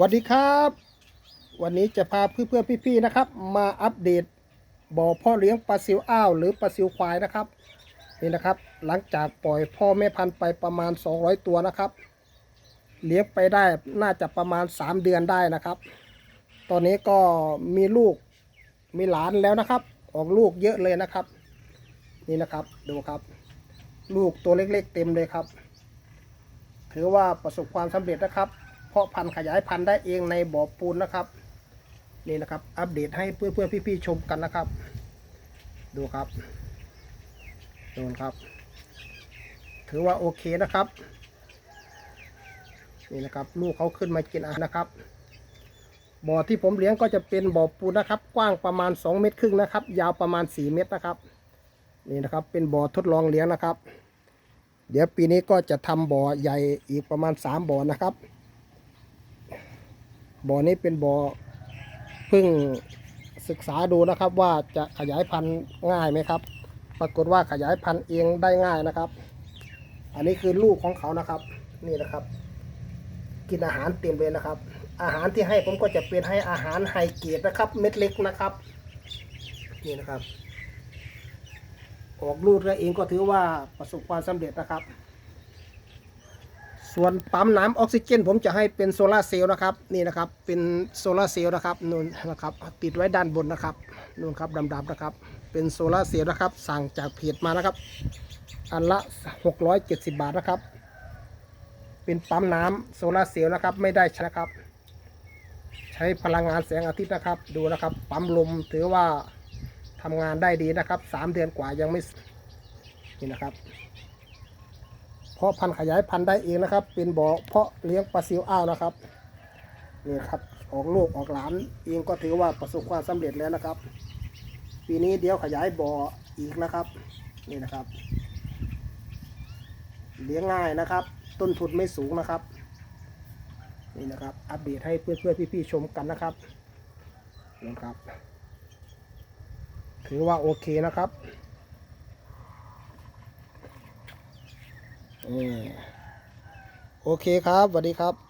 สวัสดีครับ วันนี้จะพาเพื่อนๆพี่ๆนะครับ มาอัปเดตบ่อพ่อเลี้ยงปลาซิวอ้าวหรือปลาซิวควายนะครับนี่นะครับ หลังจากปล่อยพ่อแม่พันธุ์ไปประมาณ 200 ตัวนะครับ เลี้ยงไปได้น่าจะประมาณ 3 เดือนได้นะครับ ตอนนี้ก็มีลูกมีหลานแล้วนะครับ ออกลูกเยอะเลยนะครับ นี่นะครับดูครับ ลูกตัวเล็กๆเต็มเลยครับ ถือว่าประสบความสำเร็จนะครับ เพาะพันธุ์ขยายพันธุ์ได้เองในบ่อปูนนะครับ นี่นะครับ อัปเดตให้เพื่อนๆพี่ๆชมกันนะครับ ดูครับดูครับ ถือว่าโอเคนะครับ นี่นะครับ ลูกเขาขึ้นมากินอาหารนะครับบ่อที่ผมเลี้ยงก็จะเป็นบ่อปูนนะครับ กว้างประมาณ 2 เมตรครึ่งนะครับ ยาวประมาณ 4 เมตรนะครับ นี่นะครับ เป็นบ่อทดลองเลี้ยงนะครับ เดี๋ยวปีนี้ก็จะทำบ่อใหญ่อีกประมาณ 3 บ่อนะครับ บ่อนี้เป็นบ่อเพิ่งศึกษาดูนะครับว่าจะขยายพันธุ์ง่ายไหมครับ ปรากฏว่าขยายพันธุ์เองได้ง่ายนะครับ อันนี้คือลูกของเขานะครับ นี่นะครับ กินอาหารเต็มเลยนะครับ อาหารที่ให้ผมก็จะเป็นให้อาหารไฮเกรดนะครับ เม็ดเล็กนะครับ นี่นะครับ ออกลูกแล้วเองก็ถือว่าประสบความสำเร็จนะครับ ส่วนปั๊มน้ำออกซิเจน ผมจะให้เป็นโซลาเซลล์นะครับนี่นะครับเป็นโซลาเซลล์นะครับนู่นนะครับติดไว้ด้านบนนะครับนู่นครับดำๆนะครับ เป็นโซลาเซลล์นะครับ สั่งจากเพจมานะครับ อันละ 670 บาทนะครับ เป็นปั๊มน้ำโซลาเซลล์นะครับไม่ได้ใช้นะครับ ใช้พลังงานแสงอาทิตย์นะครับ ดูนะครับ ปั๊มลมถือว่าทำงานได้ดีนะครับ 3 เดือนกว่ายังไม่นี่นะครับ เพาะพันธุ์ขยายพันธุ์ได้เองนะครับ เป็นบ่อเพาะเลี้ยงปลาซิวอ้าวนะครับนี่ครับออกลูกออกหลานเองก็ถือว่าประสบความสำเร็จแล้วนะครับ ปีนี้เดี๋ยวขยายบ่ออีกนะครับ นี่นะครับ เลี้ยงง่ายนะครับ ต้นทุนไม่สูงนะครับ นี่นะครับ อัปเดตให้เพื่อนๆพี่ๆชมกันนะครับนะครับ ถือว่าโอเคนะครับเออ โอเคครับสวัสดีครับ